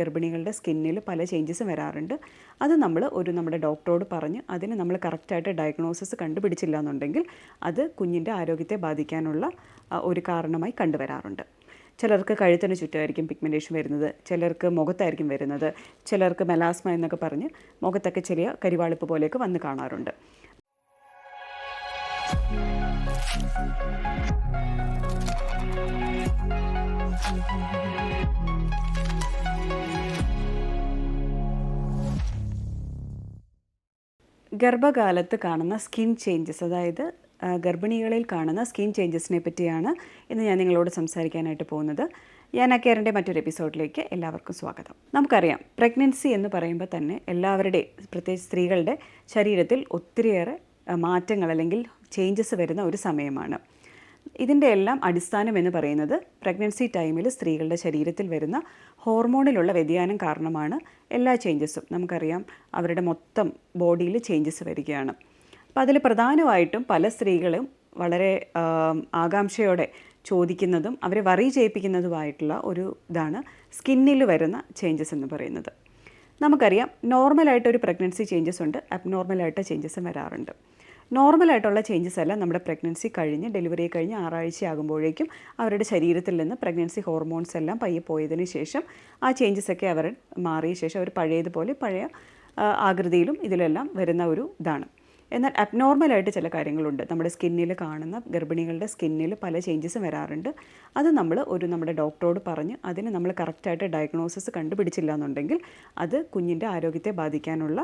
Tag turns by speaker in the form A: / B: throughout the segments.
A: ഗർഭിണികളുടെ സ്കിന്നിൽ പല ചേഞ്ചസും വരാറുണ്ട്. അത് നമ്മൾ ഒരു നമ്മുടെ ഡോക്ടറോട് പറഞ്ഞ് അതിന് നമ്മൾ കറക്റ്റായിട്ട് ഡയഗ്നോസിസ് കണ്ടുപിടിച്ചില്ല എന്നുണ്ടെങ്കിൽ അത് കുഞ്ഞിന്റെ ആരോഗ്യത്തെ ബാധിക്കാനുള്ള ഒരു കാരണമായി കണ്ടുവരാറുണ്ട്. ചിലർക്ക് കഴുത്തിന് ചുറ്റുമായിരിക്കും പിഗ്മെന്റേഷൻ വരുന്നത് ചിലർക്ക് മുഖത്തായിരിക്കും വരുന്നത് ചിലർക്ക് മെലാസ്മ എന്നൊക്കെ പറഞ്ഞ് മുഖത്തൊക്കെ ചെറിയ കരിവാളിപ്പ് പോലെയൊക്കെ വന്ന് കാണാറുണ്ട്. ഗർഭകാലത്ത് കാണുന്ന സ്കിൻ ചേഞ്ചസ് അതായത് ഗർഭിണികളിൽ കാണുന്ന സ്കിൻ ചേഞ്ചസിനെ പറ്റിയാണ് ഇന്ന് ഞാൻ നിങ്ങളോട് സംസാരിക്കാനായിട്ട് പോകുന്നത്. ഞാൻ അക്കയറിന്റെ മറ്റൊരു എപ്പിസോഡിലേക്ക് എല്ലാവർക്കും സ്വാഗതം. നമുക്കറിയാം പ്രഗ്നൻസി എന്ന് പറയുമ്പോൾ തന്നെ എല്ലാവരുടെയും പ്രത്യേകിച്ച് സ്ത്രീകളുടെ ശരീരത്തിൽ ഒത്തിരിയേറെ മാറ്റങ്ങൾ അല്ലെങ്കിൽ ചേഞ്ചസ് വരുന്ന ഒരു സമയമാണ്. ഇതിന്റെ എല്ലാം അടിസ്ഥാനം എന്ന് പറയുന്നത് പ്രഗ്നൻസി ടൈമിൽ സ്ത്രീകളുടെ ശരീരത്തിൽ വരുന്ന ഹോർമോണിലുള്ള വ്യതിയാനം കാരണമാണ് എല്ലാ ചേഞ്ചസും നമുക്കറിയാം അവരുടെ മൊത്തം ബോഡിയിൽ ചേഞ്ചസ് വരികയാണ്. അപ്പോൾ അതിൽ പ്രധാനമായിട്ടും പല സ്ത്രീകളും വളരെ ആകാംക്ഷയോടെ ചോദിക്കുന്നതും അവരെ വറി ചെയ്യിപ്പിക്കുന്നതുമായിട്ടുള്ള ഒരു ഇതാണ് സ്കിന്നിൽ വരുന്ന ചേഞ്ചസ് എന്ന് പറയുന്നത്. നമുക്കറിയാം നോർമലായിട്ടൊരു പ്രഗ്നൻസി ചേഞ്ചസ് ഉണ്ട് അബ്നോർമലായിട്ട് ചേഞ്ചസും വരാറുണ്ട്. നോർമലായിട്ടുള്ള ചേഞ്ചസ് എല്ലാം നമ്മുടെ പ്രഗ്നൻസി കഴിഞ്ഞ് ഡെലിവറി കഴിഞ്ഞ് ആറാഴ്ച ആകുമ്പോഴേക്കും അവരുടെ ശരീരത്തിൽ നിന്ന് പ്രഗ്നൻസി ഹോർമോൺസ് എല്ലാം പയ്യെ പോയതിന് ശേഷം ആ ചേഞ്ചസ് ഒക്കെ അവർ മാറിയ ശേഷം അവർ പഴയതുപോലെ പഴയ ആകൃതിയിലും ഇതിലെല്ലാം വരുന്ന ഒരു ഇതാണ്. എന്നാൽ അബ്നോർമലായിട്ട് ചില കാര്യങ്ങളുണ്ട്. നമ്മുടെ സ്കിന്നിൽ കാണുന്ന ഗർഭിണികളുടെ സ്കിന്നിൽ പല ചേഞ്ചസും വരാറുണ്ട്. അത് നമ്മൾ ഒരു നമ്മുടെ ഡോക്ടറോട് പറഞ്ഞ് അതിന് നമ്മൾ കറക്റ്റായിട്ട് ഡയഗ്നോസിസ് കണ്ടുപിടിച്ചില്ല എന്നുണ്ടെങ്കിൽ അത് കുഞ്ഞിന്റെ ആരോഗ്യത്തെ ബാധിക്കാനുള്ള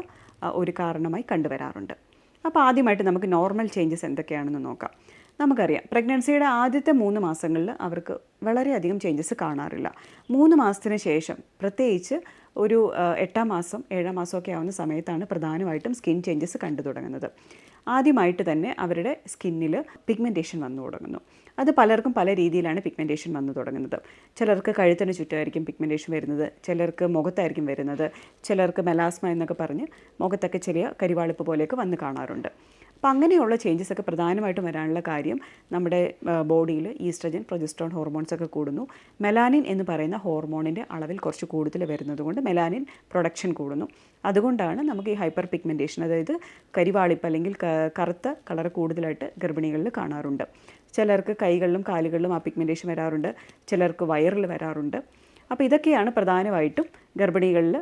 A: ഒരു കാരണമായി കണ്ടുവരാറുണ്ട്. അപ്പോൾ ആദ്യമായിട്ട് നമുക്ക് നോർമൽ ചേഞ്ചസ് എന്തൊക്കെയാണെന്ന് നോക്കാം. നമുക്കറിയാം പ്രഗ്നൻസിയുടെ ആദ്യത്തെ മൂന്ന് മാസങ്ങളിൽ അവർക്ക് വളരെയധികം ചേഞ്ചസ് കാണാറില്ല. മൂന്ന് മാസത്തിന് ശേഷം പ്രത്യേകിച്ച് ഒരു എട്ടാം മാസം ഏഴാം മാസമൊക്കെ ആവുന്ന സമയത്താണ് പ്രധാനമായിട്ടും സ്കിൻ ചേഞ്ചസ് കണ്ടു തുടങ്ങുന്നത്. ആദ്യമായിട്ട് തന്നെ അവരുടെ സ്കിന്നിൽ പിഗ്മെന്റേഷൻ വന്നു തുടങ്ങുന്നു. അത് പലർക്കും പല രീതിയിലാണ് പിഗ്മെന്റേഷൻ വന്നു തുടങ്ങുന്നത്. ചിലർക്ക് കഴുത്തിന് ചുറ്റുമായിരിക്കും പിഗ്മെന്റേഷൻ വരുന്നത് ചിലർക്ക് മുഖത്തായിരിക്കും വരുന്നത് ചിലർക്ക് മെലാസ്മ എന്നൊക്കെ പറഞ്ഞ് മുഖത്തൊക്കെ ചെറിയ കരിവാളിപ്പ് പോലെയൊക്കെ വന്ന് കാണാറുണ്ട്. അപ്പോൾ അങ്ങനെയുള്ള ചേഞ്ചസ് ഒക്കെ പ്രധാനമായിട്ടും വരാനുള്ള കാര്യം നമ്മുടെ ബോഡിയിൽ ഈസ്ട്രജൻ പ്രൊജസ്ട്രോൺ ഹോർമോൺസ് ഒക്കെ കൂടുന്നു. മെലാനിൻ എന്ന് പറയുന്ന ഹോർമോണിന്റെ അളവിൽ കുറച്ച് കൂടുതൽ വരുന്നത് കൊണ്ട് മെലാനിൻ പ്രൊഡക്ഷൻ കൂടുന്നു. അതുകൊണ്ടാണ് നമുക്ക് ഈ ഹൈപ്പർ പിഗ്മെന്റേഷൻ അതായത് കരിവാളിപ്പ് അല്ലെങ്കിൽ കറുത്ത കളർ കൂടുതലായിട്ട് ഗർഭിണികളിൽ കാണാറുണ്ട്. ചിലർക്ക് കൈകളിലും കാലുകളിലും ആ പിഗ്മെന്റേഷൻ വരാറുണ്ട്. ചിലർക്ക് വയറിൽ വരാറുണ്ട്. അപ്പോൾ ഇതൊക്കെയാണ് പ്രധാനമായിട്ടും ഗർഭിണികളിൽ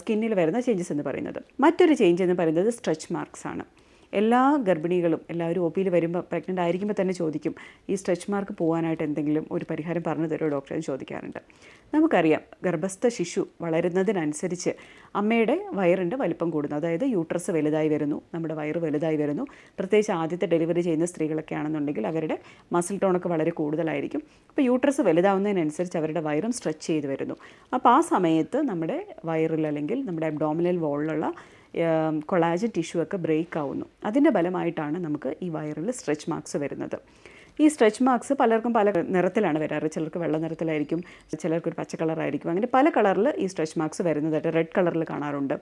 A: സ്കിന്നിൽ വരുന്ന ചേഞ്ചസ് എന്ന് പറയുന്നത്. മറ്റൊരു ചേഞ്ച് എന്ന് പറയുന്നത് സ്ട്രെച്ച് മാർക്സ് ആണ്. എല്ലാ ഗർഭിണികളും എല്ലാവരും ഒ പിയിൽ വരുമ്പോൾ പ്രഗ്നന്റ് ആയിരിക്കുമ്പോൾ തന്നെ ചോദിക്കും ഈ സ്ട്രെച്ച് മാർക്ക് പോകാനായിട്ട് എന്തെങ്കിലും ഒരു പരിഹാരം പറഞ്ഞു തരുമോ? ഡോക്ടറെ എന്ന് ചോദിക്കാറുണ്ട്. നമുക്കറിയാം ഗർഭസ്ഥ ശിശു വളരുന്നതിനനുസരിച്ച് അമ്മയുടെ വയറിന്റെ വലിപ്പം കൂടുന്നു. അതായത് യൂട്രസ് വലുതായി വരുന്നു നമ്മുടെ വയറ് വലുതായി വരുന്നു. പ്രത്യേകിച്ച് ആദ്യത്തെ ഡെലിവറി ചെയ്യുന്ന സ്ത്രീകളൊക്കെ ആണെന്നുണ്ടെങ്കിൽ അവരുടെ മസിൽ ടോണൊക്കെ വളരെ കൂടുതലായിരിക്കും. അപ്പോൾ യൂട്രസ് വലുതാവുന്നതിനനുസരിച്ച് അവരുടെ വയറും സ്ട്രെച്ച് ചെയ്ത് വരുന്നു. അപ്പോൾ ആ സമയത്ത് നമ്മുടെ വയറിൽ അല്ലെങ്കിൽ നമ്മുടെ അബ്ഡോമിനൽ വോളിലുള്ള കൊളാജൻ ടിഷ്യൂ ഒക്കെ ബ്രേക്ക് ആവുന്നു. അതിന്റെ ഫലമായിട്ടാണ് നമുക്ക് ഈ വയറിൽ സ്ട്രെച്ച് മാർക്സ് വരുന്നത്. ഈ സ്ട്രെച്ച് മാർക്സ് പലർക്കും പല നിറത്തിലാണ് വരാറ്. ചിലർക്ക് വെള്ള നിറത്തിലായിരിക്കും ചിലർക്ക് ഒരു പച്ച കളറായിരിക്കും. അങ്ങനെ പല കളറിൽ ഈ സ്ട്രെച്ച് മാർക്സ് വരുന്നതായിട്ട് റെഡ് കളറിൽ കാണാറുണ്ട്.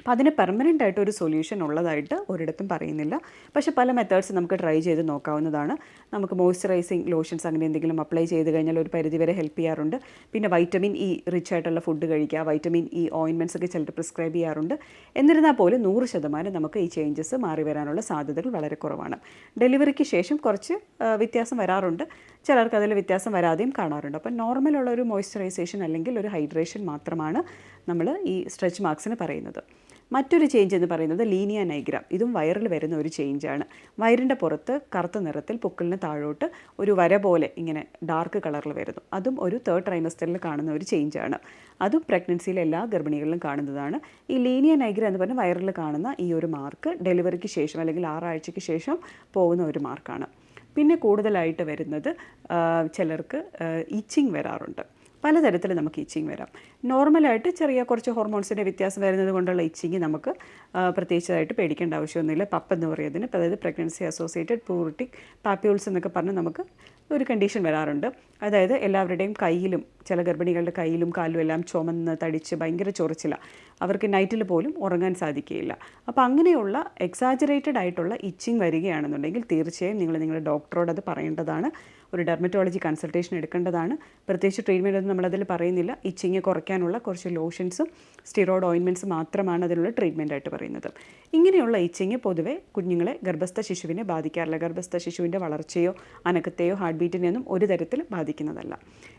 A: അപ്പോൾ അതിന് പെർമനന്റ് ആയിട്ട് ഒരു സൊല്യൂഷൻ ഉള്ളതായിട്ട് ഒരിടത്തും പറയുന്നില്ല. പക്ഷേ പല മെത്തേഡ്സ് നമുക്ക് ട്രൈ ചെയ്ത് നോക്കാവുന്നതാണ്. നമുക്ക് മോയ്സ്ചറൈസിങ് ലോഷൻസ് അങ്ങനെ എന്തെങ്കിലും അപ്ലൈ ചെയ്ത് കഴിഞ്ഞാൽ ഒരു പരിധി വരെ ഹെൽപ്പ് ചെയ്യാറുണ്ട്. പിന്നെ വൈറ്റമിൻ ഇ റിച്ച് ആയിട്ടുള്ള ഫുഡ് കഴിക്കുക വൈറ്റമിൻ ഇ ഓയിൻമെന്റ്സ് ഒക്കെ ചിലർ പ്രിസ്ക്രൈബ് ചെയ്യാറുണ്ട്. എന്നിരുന്നാൽ പോലും നൂറ് ശതമാനം നമുക്ക് ഈ ചേഞ്ചസ് മാറി വരാനുള്ള സാധ്യതകൾ വളരെ കുറവാണ്. ഡെലിവറിക്ക് ശേഷം കുറച്ച് വ്യത്യാസം വരാറുണ്ട്. ചിലർക്ക് അതിൽ വ്യത്യാസം വരാതെയും കാണാറുണ്ട്. അപ്പോൾ നോർമലുള്ള ഒരു മോയ്സ്ചറൈസേഷൻ അല്ലെങ്കിൽ ഒരു ഹൈഡ്രേഷൻ മാത്രമാണ് നമ്മൾ ഈ സ്ട്രെച്ച് മാർക്സിന് പറയുന്നത്. മറ്റൊരു ചേഞ്ച് എന്ന് പറയുന്നത് ലീനിയ നൈഗ്രാം ഇതും വയറിൽ വരുന്ന ഒരു ചേഞ്ചാണ് വയറിന്റെ പുറത്ത് കറുത്ത നിറത്തിൽ പൊക്കിളിന് താഴോട്ട് ഒരു വര പോലെ ഇങ്ങനെ ഡാർക്ക് കളറിൽ വരുന്നു. അതും ഒരു തേർഡ് ട്രൈമസ്റ്ററിൽ കാണുന്ന ഒരു ചേഞ്ചാണ് അതും പ്രഗ്നൻസിയിലെ എല്ലാ ഗർഭിണികളിലും കാണുന്നതാണ്. ഈ ലീനിയ നൈഗ്ര എന്ന് പറഞ്ഞാൽ വയറിൽ കാണുന്ന ഈ ഒരു മാർക്ക് ഡെലിവറിക്ക് ശേഷം അല്ലെങ്കിൽ ആറാഴ്ചയ്ക്ക് ശേഷം പോകുന്ന ഒരു മാർക്കാണ് പിന്നെ കൂടുതലായിട്ട് വരുന്നത് ചിലർക്ക് ഇച്ചിങ് വരാറുണ്ട്. പലതരത്തിൽ നമുക്ക് ഇച്ചിങ് വരാം. നോർമലായിട്ട് ചെറിയ കുറച്ച് ഹോർമോൺസിന്റെ വ്യത്യാസം വരുന്നത് കൊണ്ടുള്ള ഇച്ചിങ് നമുക്ക് പ്രത്യേകിച്ചതായിട്ട് പേടിക്കേണ്ട ആവശ്യമൊന്നുമില്ല. പപ്പ് എന്ന് പറയുന്നതിന് അതായത് പ്രഗ്നൻസി അസോസിയേറ്റഡ് പൂർട്ടിക് പാപ്യൂൾസ് എന്നൊക്കെ പറഞ്ഞ് നമുക്ക് ഒരു കണ്ടീഷൻ വരാറുണ്ട്. അതായത് എല്ലാവരുടെയും കയ്യിലും ചില ഗർഭിണികളുടെ കയ്യിലും കാലും എല്ലാം ചുമന്ന് തടിച്ച് ഭയങ്കര ചൊറിച്ചിലാണ് അവർക്ക് നൈറ്റിൽ പോലും ഉറങ്ങാൻ സാധിക്കുകയില്ല. അപ്പോൾ അങ്ങനെയുള്ള എക്സാജറേറ്റഡ് ആയിട്ടുള്ള ഇച്ചിങ് വരികയാണെന്നുണ്ടെങ്കിൽ തീർച്ചയായും നിങ്ങൾ നിങ്ങളുടെ ഡോക്ടറോട് അത് പറയേണ്ടതാണ്. ഒരു ഡെർമറ്റോളജി കൺസൾട്ടേഷൻ എടുക്കേണ്ടതാണ്. പ്രത്യേകിച്ച് ട്രീറ്റ്മെന്റ് ഒന്നും നമ്മളതിൽ പറയുന്നില്ല. ഇച്ചിങ് കുറയ്ക്കാനുള്ള കുറച്ച് ലോഷൻസും സ്റ്റിറോയിഡ് ഓയിൻമെന്റ്സ് മാത്രമാണ് അതിനുള്ള ട്രീറ്റ്മെന്റ് ആയിട്ട് പറയുന്നത്. ഇങ്ങനെയുള്ള ഇച്ചിങ് പൊതുവെ കുഞ്ഞുങ്ങളെ ഗർഭസ്ഥ ശിശുവിനെ ബാധിക്കാറില്ല. ഗർഭസ്ഥ ശിശുവിന്റെ വളർച്ചയോ അനക്കത്തെയോ ഹാർട്ട് ബീറ്റിനെയൊന്നും ഒരു തരത്തിലും ബാധിക്കുന്നതല്ല.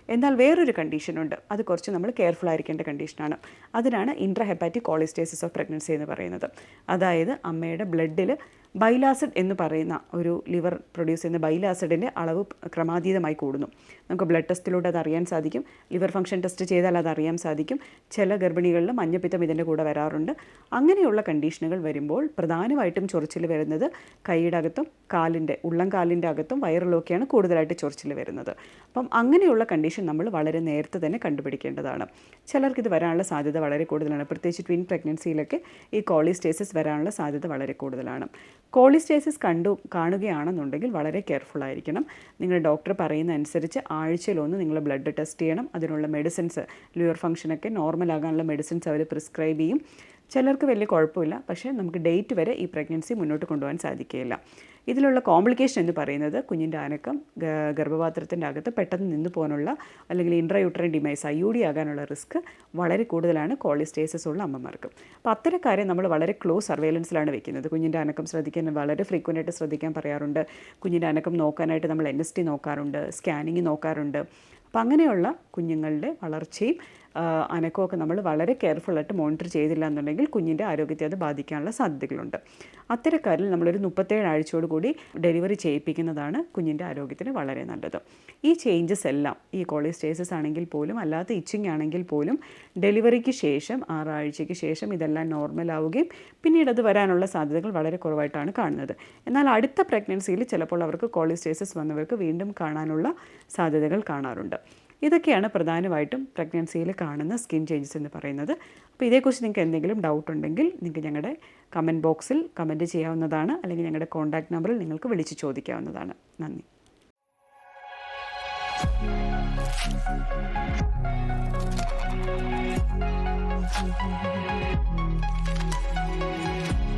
A: എന്നാൽ വേറൊരു കണ്ടീഷനുണ്ട്. അത് കുറച്ച് നമ്മൾ കെയർഫുൾ ആയിരിക്കേണ്ട കണ്ടീഷനാണ്. അതിനാണ് intra hepatic cholestasis of pregnancy എന്ന് പറയുന്നത്. അതായത് അമ്മയുടെ ബ്ലഡിൽ ബൈലാസിഡ് എന്ന് പറയുന്ന ഒരു ലിവർ പ്രൊഡ്യൂസ് ചെയ്യുന്ന ബൈലാസിഡിന്റെ അളവ് ക്രമാതീതമായി കൂടുന്നു. നമുക്ക് ബ്ലഡ് ടെസ്റ്റിലൂടെ അത് അറിയാൻ സാധിക്കും. ലിവർ ഫംഗ്ഷൻ ടെസ്റ്റ് ചെയ്താൽ അത് അറിയാൻ സാധിക്കും. ചില ഗർഭിണികളിൽ മഞ്ഞപ്പിത്തം ഇതിന്റെ കൂടെ വരാറുണ്ട്. അങ്ങനെയുള്ള കണ്ടീഷനുകൾ വരുമ്പോൾ പ്രധാനമായിട്ടും ചൊറിച്ചിൽ വരുന്നത് കൈയുടെ അകത്തും കാലിന്റെ ഉള്ളം കാലിന്റെ അകത്തും വയറിലൊക്കെയാണ് കൂടുതലായിട്ട് ചൊറിച്ചിൽ വരുന്നത്. അപ്പം അങ്ങനെയുള്ള കണ്ടീഷൻ നമ്മൾ വളരെ നേരത്തെ തന്നെ കണ്ടുപിടിക്കേണ്ടതാണ്. ചിലർക്ക് ഇത് വരാനുള്ള സാധ്യത വളരെ കൂടുതലാണ്. പ്രത്യേകിച്ച് ട്വിൻ പ്രഗ്നൻസിയിലൊക്കെ ഈ കോളിസ്റ്റേസിസ് വരാനുള്ള സാധ്യത വളരെ കൂടുതലാണ്. കോളിസ്റ്റേസിസ് കണ്ടു കാണുകയാണെന്നുണ്ടെങ്കിൽ വളരെ കെയർഫുൾ ആയിരിക്കണം. നിങ്ങൾ ഡോക്ടർ പറയുന്ന അനുസരിച്ച് ആഴ്ചയിലൊന്ന് നിങ്ങൾ ബ്ലഡ് ടെസ്റ്റ് ചെയ്യണം. അതിനുള്ള മെഡിസിൻസ് ലിവർ ഫംഗ്ഷനൊക്കെ നോർമൽ ആകാനുള്ള മെഡിസിൻസ് അവർ പ്രിസ്ക്രൈബ് ചെയ്യും. ചിലർക്ക് വലിയ കുഴപ്പമില്ല. പക്ഷേ നമുക്ക് ഡേറ്റ് വരെ ഈ പ്രഗ്നൻസി മുന്നോട്ട് കൊണ്ടുപോകാൻ സാധിക്കുകയില്ല. ഇതിലുള്ള കോംപ്ലിക്കേഷൻ എന്ന് പറയുന്നത് കുഞ്ഞിന്റെ അനക്കം ഗർഭപാത്രത്തിന്റെ അകത്ത് പെട്ടെന്ന് നിന്ന് പോകാനുള്ള അല്ലെങ്കിൽ intrauterine demise I U D ആകാനുള്ള റിസ്ക് വളരെ കൂടുതലാണ് കോളിസ്റ്റേസസ് ഉള്ള അമ്മമാർക്ക്. അപ്പോൾ അത്തരക്കാരെ നമ്മൾ വളരെ ക്ലോസ് സർവേലൻസിലാണ് വെക്കുന്നത്. കുഞ്ഞിന്റെ അനക്കം ശ്രദ്ധിക്കാൻ വളരെ ഫ്രീക്വന്റ് ആയിട്ട് ശ്രദ്ധിക്കാൻ പറയാറുണ്ട്. കുഞ്ഞിന്റെ അനക്കം നോക്കാനായിട്ട് നമ്മൾ എൻ എസ് ടി നോക്കാറുണ്ട് സ്കാനിങ് നോക്കാറുണ്ട്. അപ്പം അങ്ങനെയുള്ള കുഞ്ഞുങ്ങളുടെ വളർച്ചയും അനക്കമൊക്കെ നമ്മൾ വളരെ കെയർഫുള്ളായിട്ട് മോണിറ്റർ ചെയ്തില്ല എന്നുണ്ടെങ്കിൽ കുഞ്ഞിന്റെ ആരോഗ്യത്തെ അത് ബാധിക്കാനുള്ള സാധ്യതകളുണ്ട്. അത്തരക്കാരിൽ നമ്മളൊരു മുപ്പത്തേഴ് ആഴ്ചയോട് കൂടി ഡെലിവറി ചെയ്യിപ്പിക്കുന്നതാണ് കുഞ്ഞിന്റെ ആരോഗ്യത്തിന് വളരെ നല്ലത്. ഈ ചേഞ്ചസ് എല്ലാം ഈ കോളിസ്റ്റേസസ് ആണെങ്കിൽ പോലും അല്ലാത്ത ഇച്ചിങ് ആണെങ്കിൽ പോലും ഡെലിവറിക്ക് ശേഷം ആറാഴ്ചയ്ക്ക് ശേഷം ഇതെല്ലാം നോർമൽ ആവുകയും പിന്നീട് അത് വരാനുള്ള സാധ്യതകൾ വളരെ കുറവായിട്ടാണ് കാണുന്നത്. എന്നാൽ അടുത്ത പ്രഗ്നൻസിയിൽ ചിലപ്പോൾ അവർക്ക് കോളിസ്റ്റേസസ് വന്നവർക്ക് വീണ്ടും കാണാനുള്ള സാധ്യതകൾ കാണാറുണ്ട്. ഇതൊക്കെയാണ് പ്രധാനമായിട്ടും പ്രഗ്നൻസിയിൽ കാണുന്ന സ്കിൻ ചേഞ്ചസ് എന്ന് പറയുന്നത്. അപ്പോൾ ഇതേക്കുറിച്ച് നിങ്ങൾക്ക് എന്തെങ്കിലും ഡൗട്ട് ഉണ്ടെങ്കിൽ നിങ്ങൾക്ക് ഞങ്ങളുടെ കമന്റ് ബോക്സിൽ കമന്റ് ചെയ്യാവുന്നതാണ്. അല്ലെങ്കിൽ ഞങ്ങളുടെ കോൺടാക്റ്റ് നമ്പറിൽ നിങ്ങൾക്ക് വിളിച്ച് ചോദിക്കാവുന്നതാണ്. നന്ദി.
B: Thank you.